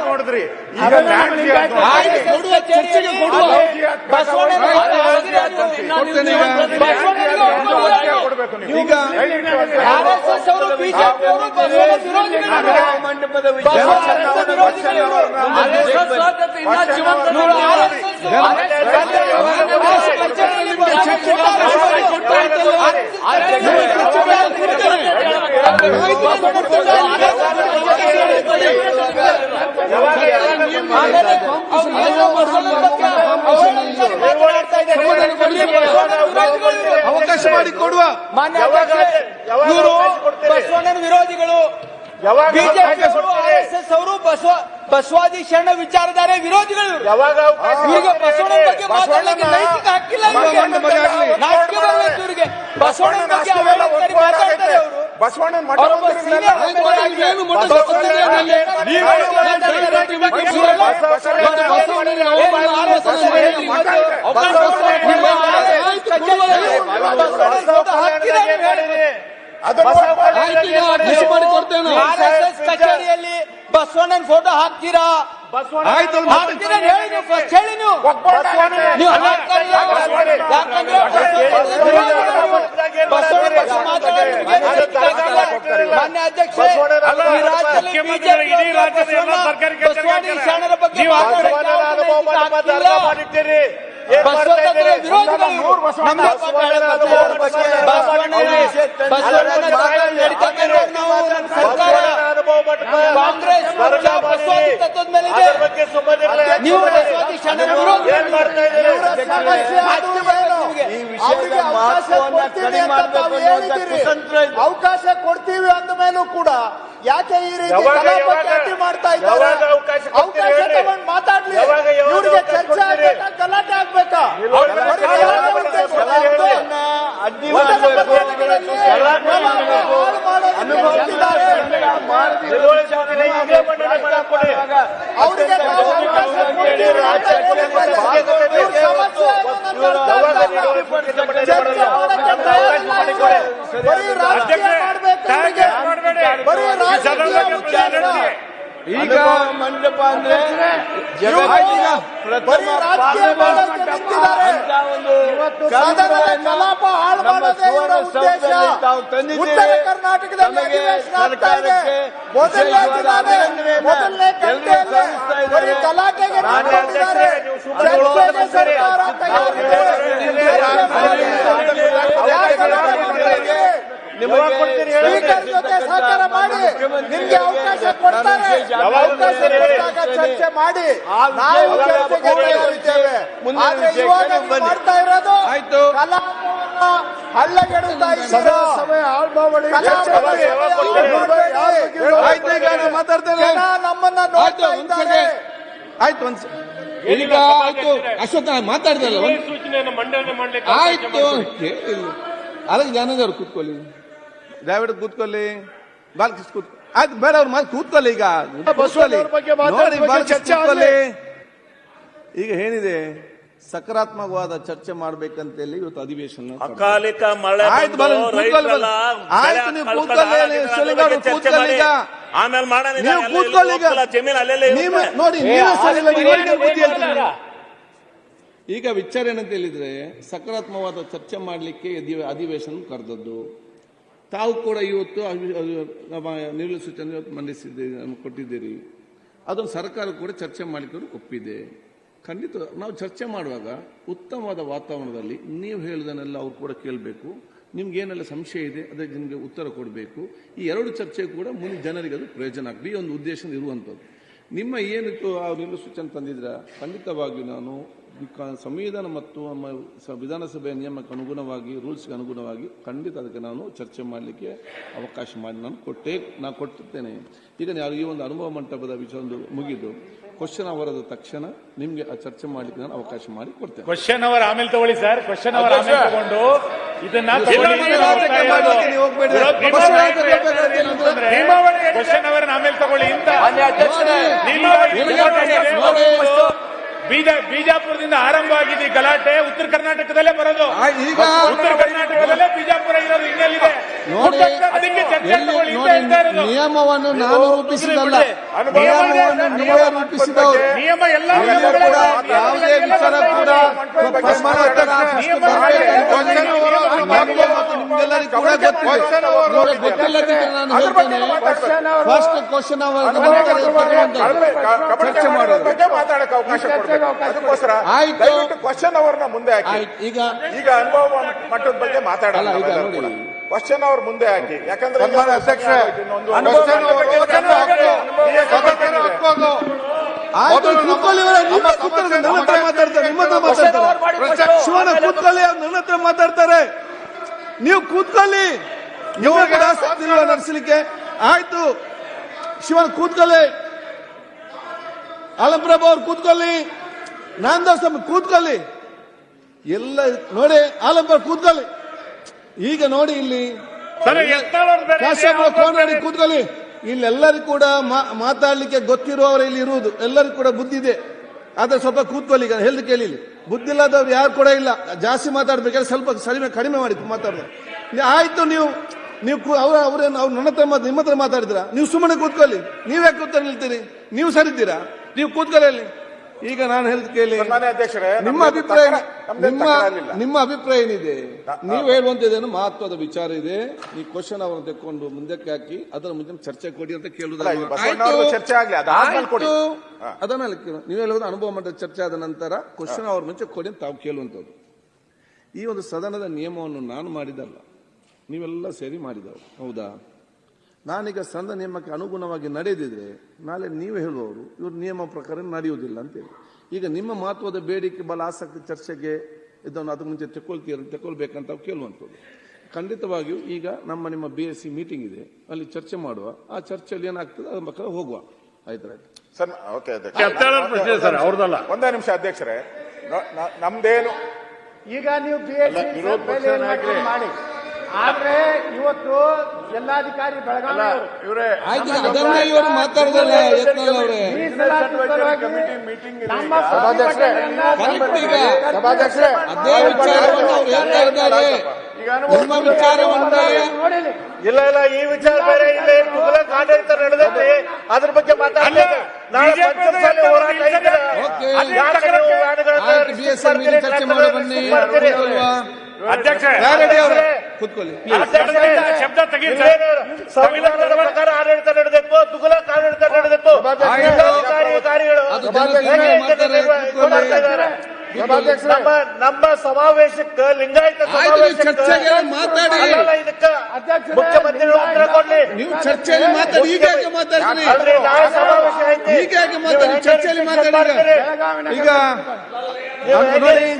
ನೋಡಿದ್ರಿ ಈಗ. ಕೊಡ್ಬೇಕು ನೀವು ಈಗ ಮಂಟಪದ ವಿರೋಧಿಗಳು ಇವರು. ಆರ್ಎಸ್ಎಸ್ ಸ್ವಾತಂತ್ರ್ಯ ಇನ್ನ ಜೀವಂತ ಇವರು ನೋಡಿ. ಆರ್ಎಸ್ಎಸ್ ಆರ್ಎಸ್ಎಸ್ ಕಚೇರಿಯಲ್ಲಿ ಬಂದು ಚರ್ಚೆಗೆ ಕೊಡ್ತಾ ಇದ್ದಲ್ಲ. ಆಮೇಲೆ ಅವರು ಬಸವಣ್ಣನ ಬಗ್ಗೆ ಅವಹೇಳನಕಾರಿ ಮಾತನಾಡ್ತಾ ಇದ್ದಾರೆ. ಬಸವಣ್ಣನ ವಿರೋಧಿಗಳು ಇವರು. ಅವಕಾಶ ಮಾಡಿ ಕೊಡುವ ಮಾನ್ಯ ಇವರು ಬಸವಣ್ಣನ ವಿರೋಧಿಗಳು. ಯಾವಾಗ ಬಿಜೆಪಿ ಅವಕಾಶ ಅವರು ಕೊಡ್ತೀರಿ? ಆರ್ಎಸ್ಎಸ್ ಅವರು ಬಸವ ಬಸವಾದಿ ಶರಣ ವಿಚಾರಧಾರೆ ವಿರೋಧಿಗಳು. ಯಾವಾಗ ಇವರಿಗೆ ಬಸವಣ್ಣನ ಬಗ್ಗೆ? ಮಾತಾಡಲಿಕ್ಕೆ ನೈತಿಕ ಹಕ್ಕಿಲ್ಲ. ನಾಚಿಕೆ ಬರಬೇಕು ಇವರಿಗೆ ಬಸವಣ್ಣನ ಬಗ್ಗೆ ಅವಹೇಳನಕಾರಿ ಮಾತಾಡ್ತಾರೆ ಅವರು ಬಸವಣ್ಣನ ಏನು? ಆರ್ಎಸ್ಎಸ್. ಬಸವಣ್ಣನ ಕಚೇರಿಯಲ್ಲಿ ಬಸವಣ್ಣನ ಫೋಟೋ ಹಾಕ್ತೀರಾ? ಆಯ್ತು ಬಸವಣ್ಣ ಮತ್ತೆ ಹಾಕ್ತೀರಾ ಅಂತ ಹೇಳಿ ನೀವು ಫಸ್ಟ್ ಹೇಳಿ ನೀವು. ನೀವು ಹಾಕ್ತಾರಿಲ್ಲ. ಯಾಕಂದ್ರೆ ಬಸವಣ್ಣ ಬಗ್ಗೆ ಮಾತಾಡೋದು ನಿಮ್ಗೆ ಮಾನ್ಯ ಅಧ್ಯಕ್ಷ ಈ ರಾಜ್ಯದಲ್ಲಿ ಬಿಜೆಪಿ ಇಡೀ ರಾಜ್ಯದ ಎಲ್ಲ ಸರ್ಕಾರಿ ಬಸವಾದಿ ಶರಣರ ಬಗ್ಗೆ ನೀವು ಮಾತಾಡೋಕೆ ಯಾವುದೇ ನೈತಿಕ ಹಕ್ಕಿಲ್ಲ. ಬಸವತತ್ವದ ವಿರೋಧಿಗಳು ಇವರು. ನಮ್ಮ ಬಸವಣ್ಣನ ಬಸವಣ್ಣನ ನಡೀತಕ್ಕಂಥ ನಾವು ನಮ್ಮ ಸರ್ಕಾರ ಕಾಂಗ್ರೆಸ್ ಪಕ್ಷ ಬಸವಾದಿ ತತ್ವದ ಮೇಲೆ ಇದೆ. ನೀವು ಬಸವಾದಿ ಶರಣರ ವಿರೋಧಿಗಳು. ನಾಚಿಕೆ ಬರ್ಬೇಕು ನಿಮಗೆ. ಅವರಿಗೆ ಅವಕಾಶ ಕೊಡ್ತೀವಿ. ಅವಕಾಶ ಅಂದ ಮೇಲೂ ಕೂಡ ಯಾಕೆ ಈ ರೀತಿ ಯಾವಾಗ, ಕಲಾಪಕ್ಕೆ ಅಡ್ಡಿ ಮಾಡ್ತಾ ಇದ್ದಾರೆ ಅವಕಾಶ? ತಗೊಂಡು ಮಾತಾಡ್ಲಿ ಇವ್ರಿಗೆ ಅವಕಾಶ ಚರ್ಚೆ ಕೊಡ್ತೀರಿ? ಆಗ್ಬೇಕಾ ಗಲಾಟೆ ಆಗ್ಬೇಕಾ ಅವ್ರ ಬರೀ ಮೇಲೆ ಗಲಾಟೆ ಗಲಾಟೆ ಉದ್ದೇಶ ಮಾಡ್ತಾರೆ. ಯಾವ್ದು? ಮಠದ ಪದ್ಧತಿಗಳಲ್ಲಿ ಗಲಾಟೆ ಹಾಳು ಮಾಡೋದಕ್ಕೆ ಹೊರಟಿದ್ದಾರೆ. ಅವ್ರಿಗೆ ನಾವು ಅವಕಾಶ ಕೊಡ್ತೀವಿ ಅಂತ ಹೇಳಿದ್ದಾರೆ. ಇವ್ರ ಸಮಸ್ಯೆ ಏನು ನಮ್ಗೆ ಅರ್ಥ ಆಗ್ತಾ ಇಲ್ಲ. ಚರ್ಚೆ ಮಾಡಕ್ಕೆ ತಯಾರಿಲ್ಲ ಇವ್ರು. ಬರೀ ರಾಜಕೀಯ ಮಾಡ್ಬೇಕು ಇವ್ರಿಗೆ. ಬರೀ ರಾಜಕೀಯ ಉದ್ದೇಶ. ಈಗ ಮಂಟಪ ಅಂದ್ರೆ ದಿನಾನೇ ಮೊದಲನೇ ಗಂಟೆಯಲ್ಲೇ ಬರೀ ಗಲಾಟೆಗೆ ಸ್ಪೀಕರ್ ಜೊತೆ ಸಹಕಾರ ಮಾಡಿ ನಿಮ್ಗೆ ಅವಕಾಶ ಕೊಡ್ತಾರೆ. ಅವಕಾಶ ಕೊಟ್ಟಾಗ ಚರ್ಚೆ ಮಾಡಿ. ನಾವು ಚರ್ಚೆಗೆ ತಯಾರಿದ್ದೇವೆ. ಆದ್ರೆ ಇವಾಗ ಮಾಡ್ತಾ ಇರೋದು ಆಯ್ತು. ಕಲಾಪವನ್ನ ಹಳ್ಳಗೆಡುತ್ತಾ ಇದ್ದೀರಾ? ಸಮಯ ಈಗ ಮಾತಾಡ್ತೇನೆ. ನಮ್ಮನ್ನ ಆಯ್ತು ನೋಡ್ತಾ ಒಂದ್ ಇದ್ದಾರೆ. ಆಯ್ತು ಒಂದ್ ಸೆ- ಈಗ ಆಯ್ತು ಅಶ್ವತ್ಥ ಮಾತಾಡಿದಲ್ಲ ಆಯ್ತು ಅದಕ್ಕೆ ಜಾನದವ್ರು ಕೂತ್ಕೊಳ್ಳಿ. ದಯವಿಟ್ಟು ಕೂತ್ಕೊಳ್ಳಿ. ಬಾಲ್ಕಿಸ್ ಕೂತ್ ಆಯ್ತು ಬೇಡ ಅವ್ರ ಮಾತು ಕೂತ್ಕೊಳ್ಳಿ ಈಗ. ಕೂತ್ಕೊಳ್ಳಿ. ಅವ್ರ ಬಗ್ಗೆ ಮಾತಾಡಿ, ನೋಡಿ ಬಗ್ಗೆ ಚರ್ಚೆ ಕೂತ್ಕೊಳ್ಳಿ. ಈಗ ಏನಿದೆ? ಸಕಾರಾತ್ಮಕವಾದ ಚರ್ಚೆ ಮಾಡ್ಬೇಕಂತೇಳಿ ಇವತ್ತು ಅಧಿವೇಶನ ಅಕಾಲಿಕ ಮಳೆ ಮಾಡಿ. ಆಮೇಲೆ ಹೇಳ್ತೀರಿ. ಈಗ. ವಿಚಾರ ಏನಂತ ಹೇಳಿದ್ರೆ ಸಕಾರಾತ್ಮಕವಾದ ಚರ್ಚೆ ಮಾಡಲಿಕ್ಕೆ ಅಧಿವೇಶನ ಕರೆದದ್ದು. ತಾವು ಕೂಡ ಇವತ್ತು ನಿಲುವು ಸೂಚನೆ ಇವತ್ತು ಮಂಡಿಸಿದ್ದೀರಿ ಕೊಟ್ಟಿದ್ದೀರಿ. ಅದನ್ನು ಸರ್ಕಾರ ಕೂಡ ಚರ್ಚೆ ಮಾಡಿಕೊಂಡು ಒಪ್ಪಿದೆ. ಖಂಡಿತ ನಾವು ಚರ್ಚೆ ಮಾಡುವಾಗ ಉತ್ತಮವಾದ ವಾತಾವರಣದಲ್ಲಿ ನೀವು ಹೇಳಿದನ್ನೆಲ್ಲ ಅವ್ರು ಕೂಡ ಕೇಳಬೇಕು. ನಿಮ್ಗೆ ಏನೆಲ್ಲ ಸಂಶಯ ಇದೆ ಅದಕ್ಕೆ ನಿಮಗೆ ಉತ್ತರ ಕೊಡಬೇಕು. ಈ ಎರಡು ಚರ್ಚೆ ಕೂಡ ಮುಂದೆ ಜನರಿಗೆ ಅದು ಪ್ರಯೋಜನ ಆಗಲಿ ಈ ಒಂದು ಉದ್ದೇಶ ಇರುವಂಥದ್ದು. ನಿಮ್ಮ ಏನಿತ್ತು ಆ ನಿಲುವು ಸೂಚನೆ ತಂದಿದ್ರ? ಖಂಡಿತವಾಗಿಯೂ ನಾನು ಸಂವಿಧಾನ ಮತ್ತು ನಮ್ಮ ಸ- ವಿಧಾನಸಭೆಯ ನಿಯಮಕ್ಕೆ ಅನುಗುಣವಾಗಿ ರೂಲ್ಸ್ಗೆ ಅನುಗುಣವಾಗಿ ಖಂಡಿತ ಅದಕ್ಕೆ ನಾನು ಚರ್ಚೆ ಮಾಡಲಿಕ್ಕೆ ಅವಕಾಶ ಮಾಡಿ ನಾನು ಕೊಟ್ಟೆ ನಾನು ಕೊಟ್ಟಿರ್ತೇನೆ. ಈಗ ಯಾರು ಈ ಒಂದು ಅನುಭವ ಮಂಟಪದ ವಿಚಾರ ಒಂದು ಮುಗಿದು ಕ್ವಶನ್ ಅವರದ ತಕ್ಷಣ ನಿಮಗೆ ಆ ಚರ್ಚೆ ಮಾಡಲಿಕ್ಕೆ ನಾನು ಅವಕಾಶ ಮಾಡಿ ಕೊಡ್ತೇನೆ. ಕ್ವಶನ್ ಅವರ್ ಆಮೇಲೆ ತಗೊಳ್ಳಿ ಸರ್ ಕ್ವಶನ್ ಅವರ್ ಆಮೇಲೆ ತಗೊಂಡು. ಇದನ್ನ. ಕ್ವಶನ್ ಅವರ್ ಆಮೇಲೆ ತಗೊಳ್ಳಿ ಇಂತ. ಬಿಜಾಪುರದಿಂದ ಆರಂಭ ಆಗಿದೆ ಗಲಾಟೆ. ಉತ್ತರ ಕರ್ನಾಟಕದಲ್ಲೇ ಬರೋದು. ಈಗ ಉತ್ತರ ಕರ್ನಾಟಕದಲ್ಲೇ ಬಿಜಾಪುರ ಇರೋದು ಇನ್ನೆಲ್ಲಿದೆ? ಅದಕ್ಕೆ ಚರ್ಚೆ ತಗೊಳ್ಳಿ. ನಿಯಮವನ್ನು ನಾನು ರೂಪಿಸಿದಲ್ಲ ನಿಯಮವನ್ನು ನೀವೇ ರೂಪಿಸಿದವರು ನಿಯಮ ಎಲ್ಲ ಯಾವುದೇ ವಿಚಾರ ಕೂಡ ಮತ್ತು ನಿಮ್ಗೆಲ್ಲರಿಗೂ ಕೂಡ ಗೊತ್ತಿದೆ. ನಾನು ಹೇಳ್ತೇನೆ. ಫಸ್ಟ್ ಕ್ವಶನ್ ಅವರ್ ಚರ್ಚೆ ಮಾಡೋದು ಮಾತಾಡಕ್ಕೆ ಅವಕಾಶ ಅದಕ್ಕೋಸ್ಕರ. ದಯವಿಟ್ಟು ಕ್ವಶನ್ ಅವರ್ನ ಮುಂದೆ ಹಾಕಿ. ಈಗ ಈಗ ಅನುಭವ ಮಟ್ಟದ ಬಗ್ಗೆ ಮಾತಾಡೋಣ ಅಲ್ಲ, ಈಗ ನೋಡಿ. ಕ್ವಶನ್ ಅವ್ರ ಮುಂದೆ ಹಾಕಿ. ಯಾಕಂದ್ರೆ ಅಧ್ಯಕ್ಷ ಮಾತಾಡ್ತಾರೆ ನಿಮ್ಮ ಹತ್ರ ಮಾತಾಡ್ತಾರೆ. ಶಿವನ ಅವ್ರು ನನ್ನ ಹತ್ರ ಮಾತಾಡ್ತಾರೆ. ನೀವು ಕೂತ್ಕೊಳ್ಳಿ. ನಡೆಸಲಿಕ್ಕೆ. ಆಯ್ತು. ಶಿವನ್ ಕೂತ್ಕೊಳ್ಳಿ. ಅಲಂಪ್ರಭು ಅವ್ರು ಕೂತ್ಕೊಳ್ಳಿ. ನಾಂದಾಸ್ ಕೂತ್ಕೊಳ್ಳಿ. ಎಲ್ಲ ನೋಡಿ ಆಲಂಪ್ರ ಕೂತ್ಕೊಳ್ಳಿ. ಈಗ ನೋಡಿ ಇಲ್ಲಿ. ಕೋನಡಿ ಕೂತ್ಕೊಳ್ಳಿ. ಇಲ್ಲೆಲ್ಲರಿಗೂ ಕೂಡ ಮಾತಾಡ್ಲಿಕ್ಕೆ ಗೊತ್ತಿರುವವರು ಇಲ್ಲಿ ಇರುವುದು. ಎಲ್ಲರಿಗೂ ಕೂಡ ಬುದ್ಧಿ ಇದೆ. ಆದ್ರೆ ಸ್ವಲ್ಪ ಕೂತ್ಕೊಳ್ಳಿ ಈಗ ಹೇಳ್ದು ಕೇಳಿಲಿ. ಇಲ್ಲಿ. ಬುದ್ಧಿ ಇಲ್ಲದವ್ರು ಯಾರು ಕೂಡ ಇಲ್ಲ. ಜಾಸ್ತಿ ಮಾತಾಡ್ಬೇಕಾದ್ರೆ ಸ್ವಲ್ಪ ಸರಿಮೆ ಕಡಿಮೆ ಮಾಡಿ ಮಾತಾಡೋದು. ಆಯಿತು, ನೀವು ನೀವು ಅವ್ರ, ಅವ್ರೇನು, ಅವ್ರು ನನ್ನ ಹತ್ರ ನಿಮ್ಮ ಹತ್ರ ಮಾತಾಡಿದ್ರ? ನೀವು ಸುಮ್ಮನೆ ಕೂತ್ಕೊಳ್ಳಿ. ನೀವ್ಯಾಕೆ ಕೂತ್ಕೊಂಡು ನಿಲ್ತೀರಿ ನೀವು ಸರಿದ್ದೀರಾ? ನೀವು ಕೂತ್ಕೊಳ್ಳಿ ಈಗ ನಾನು ಹೇಳಿದ ಕೇಳಿ. ಅಧ್ಯಕ್ಷರೇ ನಿಮ್ಮ ಅಭಿಪ್ರಾಯ ನಿಮ್ಮ ನಿಮ್ಮ ಅಭಿಪ್ರಾಯ ಏನಿದೆ? ನೀವು ಹೇಳುವಂತದ್ದೇನು ಮಹತ್ವದ ವಿಚಾರ ಇದೆ? ಈ ಕ್ವಶನ್ ಅವರನ್ನು ತೆಕ್ಕೊಂಡು ಮುಂದಕ್ಕೆ ಹಾಕಿ ಅದರ ಮುಂದೆ ಚರ್ಚೆ ಕೊಡಿ ಅಂತ ಕೇಳುವುದು ಅಲ್ಲ, ಇದು ಬಸವಣ್ಣ ಅವ್ರದ್ದು ಚರ್ಚೆ ಆಗಲಿ. ಅದನ್ನ ನೀವು ಹೇಳುವುದು ಅನುಭವ ಮಟ್ಟದ ಚರ್ಚೆ ಆದ ನಂತರ ಕ್ವಶನ್ ಅವ್ರ ಮುಂಚೆ ಕೊಡಿ ಅಂತ ತಾವು ಕೇಳುವಂಥದ್ದು. ಈ ಒಂದು ಸದನದ ನಿಯಮವನ್ನು ನಾನು ಮಾಡಿದಲ್ಲ ನೀವೆಲ್ಲ ಸೇರಿ ಮಾಡಿದವರು ಹೌದಾ? ನಾನೀಗ ಸಂದ ನಿಯಮಕ್ಕೆ ಅನುಗುಣವಾಗಿ ನಡೆದಿದ್ರೆ ನಾಳೆ ನೀವು ಹೇಳುವವರು ಇವರು ನಿಯಮ ಪ್ರಕಾರ ನಡೆಯುವುದಿಲ್ಲ ಅಂತೇಳಿ ಈಗ ನಿಮ್ಮ ಮಹತ್ವದ ಬೇಡಿಕೆ ಬಲ ಆಸಕ್ತಿ ಚರ್ಚೆಗೆ ಇದನ್ನು ಅದಕ್ಕೆ ಮುಂಚೆ ತೆಕ್ಕೊಳ್ತೀರ ತೆಕ್ಕೊಳ್ಬೇಕಂತ ಕೇಳುವಂಥದ್ದು ಖಂಡಿತವಾಗಿಯೂ ಈಗ ನಮ್ಮ ನಿಮ್ಮ ಬಿ ಎಸ್ ಸಿ ಮೀಟಿಂಗ್ ಇದೆ ಅಲ್ಲಿ ಚರ್ಚೆ ಮಾಡುವ ಆ ಚರ್ಚೆಯಲ್ಲಿ ಏನಾಗ್ತದೆ ಅದ್ರ ಮಕ್ಕಳ ಹೋಗುವ. ಆಯ್ತಾಯ್ತು ಸರ್ ಓಕೆ ಪ್ರಶ್ನೆ ಸರ್ ಅವ್ರದಲ್ಲ ಒಂದೇ ನಿಮಿಷ ಅಧ್ಯಕ್ಷರೇ. ನಮ್ದೇನು ಈಗ ನೀವು ಬಿ ಎಸ್ ಮಾಡಿ. ಆದ್ರೆ ಇವತ್ತು ಜಿಲ್ಲಾಧಿಕಾರಿ ಬೆಳಗಾವಿ ಅವರು ಇವರೇ ಆಯ್ತು ಅದನ್ನೇ ಇವರು ಮಾತಾಡೋದಲ್ಲ ಯತ್ನಾಳ್ ಅವರೇ. ಸಭಾಧ್ಯಕ್ಷರೇ ಅದೇ ವಿಚಾರವನ್ನು ಅವ್ರು ಹೇಳ್ತಾ ಇದ್ದಾರೆ. ನಿಮ್ಮ ವಿಚಾರವನ್ನ ನೋಡಿಲಿ ಇಲ್ಲ ಇಲ್ಲ ಈ ವಿಚಾರ ಬೇರೆ ಇಲ್ಲ. ಮುಗಲ ಆಡಳಿತ ನಡೆದೈತಿ ಅದ್ರ ಬಗ್ಗೆ ಮಾತಾಡ್ತೇವೆ ನಾಳೆ BJP ಪಂಚಮಸಾಲಿ ಹೋರಾಟ ಬಿ ಎಸ್ ಚರ್ಚೆ ಮಾಡೋ ಬನ್ನಿ? ಅಧ್ಯಕ್ಷ ಕೂತ್ಕೊಳ್ಳಿ. ಶಬ್ದ. ಸಂವಿಧಾನದ ಪ್ರಕಾರ ಆಡಳಿತ ನಡೆದಿತ್ತು ತುಗಲಕ್ ಆಡಳಿತ ನಡೆದಿತ್ತು. ಮಾಡ್ತಾ ನಮ್ಮ ನಮ್ಮ ಸಮಾವೇಶಕ್ಕೆ ಲಿಂಗಾಯತ ಸಮಾವೇಶಕ್ಕೆ ಮಾತಾಡಿ. ಇದಕ್ಕ ಮುಖ್ಯಮಂತ್ರಿಗಳು ಉತ್ತರ ಕೊಡ್ಲಿ. ನೀವು ಚರ್ಚೆಯಲ್ಲಿ ಮಾತಾಡಿ ಈಗ ನಾಳೆ ಸಮಾವೇಶ ಐತಿ. ಈಗ ಮಾತಾಡಿ ಚರ್ಚೆಯಲ್ಲಿ ಮಾತಾಡಿ ಈಗ.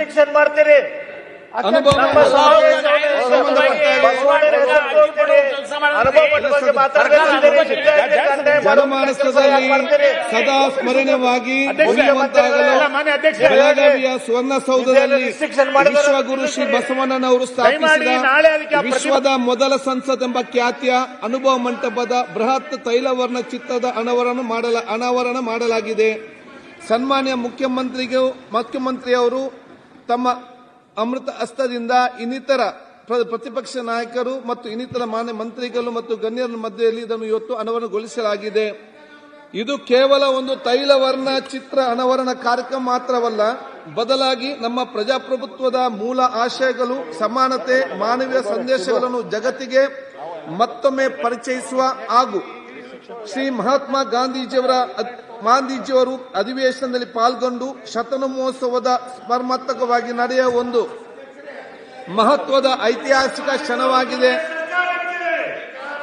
ಶಿಕ್ಷಣ ಮಾಡ್ತೀರಿ? ಜನಮಾನಸದಲ್ಲಿ ಸದಾ ಸ್ಮರಣೀಯವಾಗಿ ಬೆಳಗಾವಿಯ ಸುವರ್ಣಸೌಧದಲ್ಲಿ. ವಿಶ್ವಗುರು ಶ್ರೀ ಬಸವಣ್ಣನವರು ಸ್ಥಾಪಿಸಿದ ವಿಶ್ವದ ಮೊದಲ ಸಂಸತ್ ಎಂಬ ಖ್ಯಾತಿಯ ಅನುಭವ ಮಂಟಪದ ಬೃಹತ್ ತೈಲವರ್ಣ ಚಿತ್ರದ ಅನಾವರಣ ಮಾಡಲ ಅನಾವರಣ ಮಾಡಲಾಗಿದೆ. ಸನ್ಮಾನ್ಯ ಮುಖ್ಯಮಂತ್ರಿಗೂ ಮುಖ್ಯಮಂತ್ರಿಯವರು ತಮ್ಮ ಅಮೃತ ಹಸ್ತದಿಂದ ಇನ್ನಿತರ ಪ್ರ- ಪ್ರತಿಪಕ್ಷ ನಾಯಕರು ಮತ್ತು ಇನ್ನಿತರ ಮಾನ್ಯ ಮಂತ್ರಿಗಳು ಮತ್ತು ಗಣ್ಯರ ಮಧ್ಯೆಯಲ್ಲಿ ಇದನ್ನು ಇವತ್ತು ಅನಾವರಣಗೊಳಿಸಲಾಗಿದೆ ಇದು ಕೇವಲ ಒಂದು ತೈಲವರ್ಣ ಚಿತ್ರ ಅನಾವರಣ ಕಾರ್ಯಕ್ರಮ ಮಾತ್ರವಲ್ಲ, ಬದಲಾಗಿ ನಮ್ಮ ಪ್ರಜಾಪ್ರಭುತ್ವದ ಮೂಲ ಆಶಯಗಳು, ಸಮಾನತೆ, ಮಾನವೀಯ ಸಂದೇಶಗಳನ್ನು ಜಗತ್ತಿಗೆ ಮತ್ತೊಮ್ಮೆ ಪರಿಚಯಿಸುವ ಹಾಗೂ ಶ್ರೀ ಮಹಾತ್ಮ ಗಾಂಧೀಜಿಯವರ ಗಾಂಧೀಜಿಯವರು ಅಧಿವೇಶನದಲ್ಲಿ ಪಾಲ್ಗೊಂಡು ಶತನ ಮಹೋತ್ಸವದ ಸ್ಮರ್ಮಾತ್ಮಕವಾಗಿ ನಡೆಯುವ ಒಂದು ಮಹತ್ವದ ಐತಿಹಾಸಿಕ ಕ್ಷಣವಾಗಿದೆ.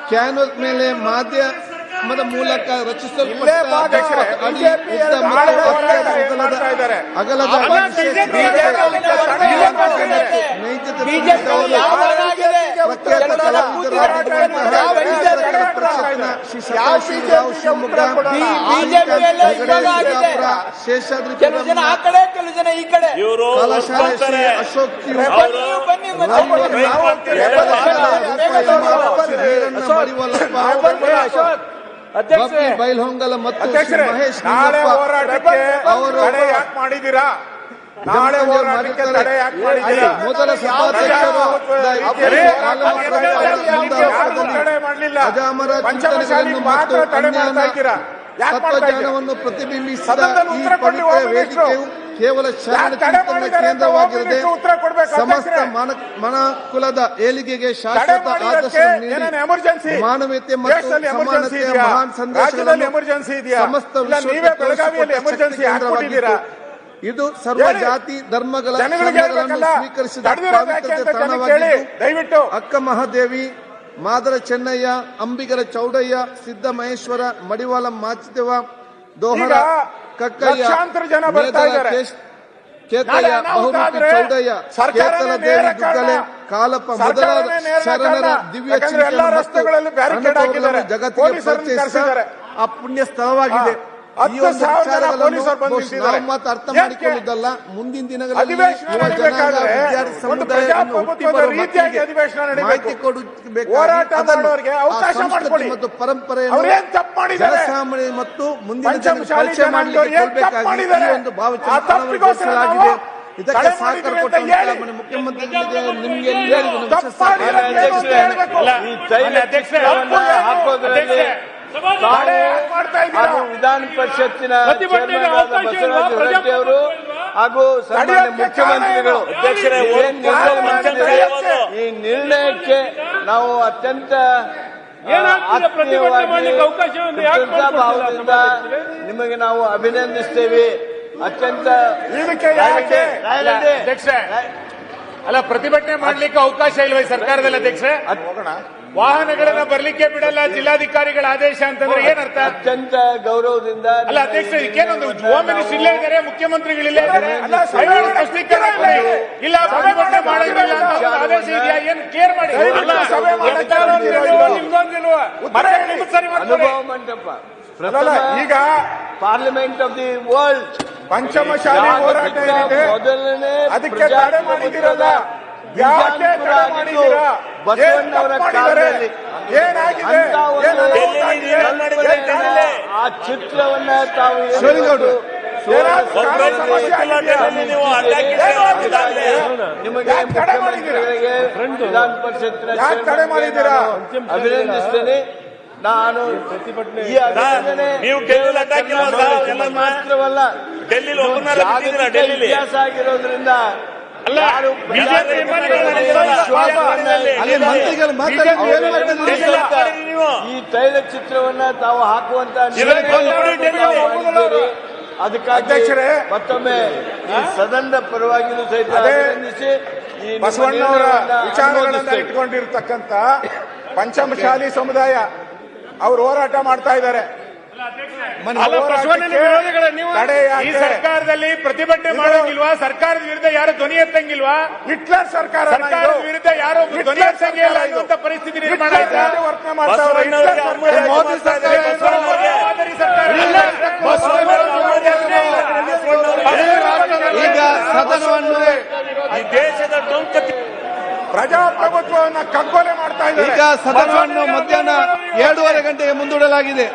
ಕ್ಯಾನ್ವಸ್ ಮೇಲೆ ಮಾಧ್ಯಮದ ಮೂಲಕ. ರಚಿಸಲ್ಪಟ್ಟ ಅಗಲದ- ಮಾಡ್ತಾ ಶೇಷಾದ್ರಿ ಕೆಲವು ಜನ ಆ ಕಡೆ ಕೆಲವು ಜನ ಈ ಕಡೆ. ಇವರು ಅಶೋಕ್ ಅಧ್ಯಕ್ಷರೇ. ಬಪ್ಪಿ ಬೈಲ್ಹೊಂಗಲ ಮತ್ತು ಮಹೇಶ್ ನಾಳೆ ಹೋರಾಟಕ್ಕೆ ಅವರು ತಡೆ ಯಾಕೆ ಮಾಡಿದ್ದೀರಾ? ನಾಳೆ ಹೋರಾಟಕ್ಕೆ. ತಡೆ ಮೊದಲ ಮಾಡಲಿಲ್ಲ ಅಜಾಮರ ಚಿಂತನೆಗಳನ್ನು ಮಾತ್ರ ತಡೆ ಮಾಡ್ತಾ ಇದ್ದೀರಾ? ತತ್ವಜ್ಞಾನವನ್ನು ಪ್ರತಿಬಿಂಬಿಸಿದ ಈ ಪವಿತ್ರ ವೇದಿಕೆಯು ಕೇವಲ ಶರಣ ಚಿಂತನೆಯ ಕೇಂದ್ರವಾಗಿರದೆ ಸಮಸ್ತ ಮನ ಮನಕುಲದ ಏಳಿಗೆಗೆ ಶಾಶ್ವತ ಆದರ್ಶ ನೀಡಿ ಮಾನವೀಯತೆ ಮತ್ತು ಎಮರ್ಜೆನ್ಸಿ ಸಮಾನತೆಯ ಇದೆಯಾ? ಮಹಾನ್ ಸಂದೇಶಗಳನ್ನು ಸಮಸ್ತ ವಿಶ್ವಕ್ಕೆ ಎಮರ್ಜೆನ್ಸಿ. ಇದು ಸರ್ವ ಜಾತಿ ಧರ್ಮಗಳ ಸ್ವೀಕರಿಸಿದ ದಯವಿಟ್ಟು. ಅಕ್ಕ ಮಹಾದೇವಿ ಮಾದರ ಚೆನ್ನಯ್ಯ ಅಂಬಿಗರ ಚೌಡಯ್ಯ ಸಿದ್ಧ ಮಹೇಶ್ವರ ಮಡಿವಾಳ ಮಾಚಿದೇವ ದೋಹರ ಕಕ್ಕಯ್ಯ ಕೇತಯ್ಯ ಚೌಡಯ್ಯ ಕೇತನ ದೇವಿ ದುಗ್ಗಲೆ ಕಾಲಪ್ಪ ಮೊದಲಾದ ಶರಣರ ದಿವ್ಯ ಚಿಂತನೆ ಮತ್ತು. ಜಗತ್ತಿಗೆ ಪರಿಚಯಿಸಿದ ಆ ಪುಣ್ಯ ಸ್ಥಳವಾಗಿದೆ ಹತ್ತು ಸಾವಿರ ಪೊಲೀಸರು ಬಂದಿದ್ದಾರೆ ಮಾತ್ರ ಅರ್ಥ? ಮಾಡಿಕೊಳ್ಳುವುದಲ್ಲ. ಮುಂದಿನ ದಿನಗಳಲ್ಲಿ ಒಂದು ಪ್ರಜಾಪ್ರಭುತ್ವದ ರೀತಿಯಾಗಿ ಅಧಿವೇಶನ ನಡೀಬೇಕು. ಹೋರಾಟ ಅದನ್ನು ಮಾಡೋರಿಗೆ ಅವಕಾಶ ಮಾಡಿಕೊಡಿ. ಮತ್ತು ಪರಂಪರೆಯನ್ನು ಏನು ತಪ್ಪು ಮಾಡಿದ್ದಾರೆ? ಜನಸಾಮಾನ್ಯ ಮತ್ತು ಮುಂದಿನ ಪರಿಚಯ ಮಾಡಲಿಕ್ಕೆ ಒಂದು ಭಾವಚಿತ್ರ ಆ ತಪ್ಪಿಗೋಸ್ಕರ ಅಳವಡಿಸಲಾಗಿದೆ ನಾವು ಇದಕ್ಕೆ ಸಹಕಾರ ಕೊಟ್ಟಂತ ಮುಖ್ಯಮಂತ್ರಿ. ನಿಮಗೆ ಚಿತ್ರವನ್ನ ಹಾಕೋದ್ರಲ್ಲಿ ಹಾಗೂ ವಿಧಾನ ಪರಿಷತ್ತಿನ ಬಸವರಾಜ ಹೊರಟ್ಟಿ ಅವರು ಹಾಗೂ ಸಣ್ಣ ಮುಖ್ಯಮಂತ್ರಿಗಳು ಏನು? ನಿರ್ಣಯ ಮಾಡಿದ್ದಾರೆ? ಈ ನಿರ್ಣಯಕ್ಕೆ ನಾವು ಅತ್ಯಂತ ಭಾವದಿಂದ ನಿಮಗೆ ನಾವು ಅಭಿನಂದಿಸ್ತೇವೆ. ಅತ್ಯಂತ ಅಲ್ಲ ಪ್ರತಿಭಟನೆ ಮಾಡ್ಲಿಕ್ಕೆ ಅವಕಾಶ ಇಲ್ವೇ ಸರ್ಕಾರದಲ್ಲಿ ಅಧ್ಯಕ್ಷ ಹೋಗೋಣ. ವಾಹನಗಳನ್ನ ಬರ್ಲಿಕ್ಕೆ ಬಿಡಲ್ಲ ಜಿಲ್ಲಾಧಿಕಾರಿಗಳ ಆದೇಶ ಅಂತಂದ್ರೆ ಏನರ್ಥ ಅತ್ಯಂತ ಗೌರವದಿಂದ ಅಲ್ಲ ಅಧ್ಯಕ್ಷ ಇದಕ್ಕೇನೊಂದು ಹೋಮ್ ಮಿನಿಸ್ಟರ್ ಇಲ್ಲೇ ಇದ್ದಾರೆ ಮುಖ್ಯಮಂತ್ರಿಗಳು ಇಲ್ಲೇ ಇದ್ದಾರೆ. ಇಲ್ಲ ಪ್ರತಿಭಟನೆ ಮಾಡಂಗಿಲ್ಲ ಅಂತ ಆದೇಶ ಇದೆಯಾ ಏನ್ ಕ್ಲಿಯರ್ ಮಾಡಿ. ಅನುಭವ ಮಂಟಪ ಈಗ parliament of the world Panchamasali ಹೋರಾಟ ಏನಿದೆ ಮೊದಲನೇ ಅದಕ್ಕೆ ತಡೆ ಮಾಡಿದಿರಲ್ಲ ಯಾಕೆ ತಡೆ ಮಾಡಿದ್ದೀರಾ ಬಸವಣ್ಣವರ ಕಾಲದಲ್ಲಿ? ಆ ಚಿತ್ರವನ್ನ ತಾವು ನಿಮಗೆ ಮುಖ್ಯಮಂತ್ರಿಗಳಿಗೆ ವಿಧಾನ ನಾನು ಅಭಿನಂದಿಸ್ತೇನೆ. ನಾನು ಪ್ರತಿಭಟನೆ. ಮಾತ್ರವಲ್ಲ. ಡೆಲ್ಲಿ ಆಗಿರೋದ್ರಿಂದ ಈ ತೈಲ ಚಿತ್ರವನ್ನ ತಾವು ಹಾಕುವಂತ ಅದಕ್ಕಾಗಿ ಅಧ್ಯಕ್ಷರೇ, ಮತ್ತೊಮ್ಮೆ ಈ ಸದನದ ಪರವಾಗಿಯೂ ಸಹಿತ ಈ ಬಸವಣ್ಣವರ ವಿಚಾರಗಳನ್ನ ಇಟ್ಕೊಂಡಿರ್ತಕ್ಕಂತ ಇಟ್ಕೊಂಡಿರ್ತಕ್ಕಂಥ ಪಂಚಮಶಾಲಿ ಸಮುದಾಯ ಅವರು ಹೋರಾಟ ಮಾಡ್ತಾ ಇದ್ದಾರೆ. ಈ ಸರ್ಕಾರದಲ್ಲಿ ಪ್ರತಿಭಟನೆ ಮಾಡೋಂಗಿಲ್ವಾ? ಸರ್ಕಾರದ ವಿರುದ್ಧ ಯಾರು ಧ್ವನಿ ಎತ್ತಂಗಿಲ್ವಾ? ಹಿಟ್ಲರ್ ಸರ್ಕಾರ ಸರ್ಕಾರದ ವಿರುದ್ಧ ಯಾರು ಧ್ವನಿ ಎತ್ತಂಗಿಲ್ಲ ಅನ್ನುವಂತ ಪರಿಸ್ಥಿತಿ ನಿರ್ಮಾಣ ಆಯ್ತಾ. ಮೋದಿ ಈಗ ಸದನವನ್ನು ಈ ದೇಶದ ಡೊಂಕ ಪ್ರಜಾಪ್ರಭುತ್ವವನ್ನ ಕಗ್ಗೊಲೆ ಮಾಡ್ತಾ ಈಗ ಇದ್ದಾರೆ ಸದನವನ್ನು ಮಧ್ಯಾಹ್ನ ಎರಡೂವರೆ ಗಂಟೆಗೆ ಮುಂದೂಡಲಾಗಿದೆ.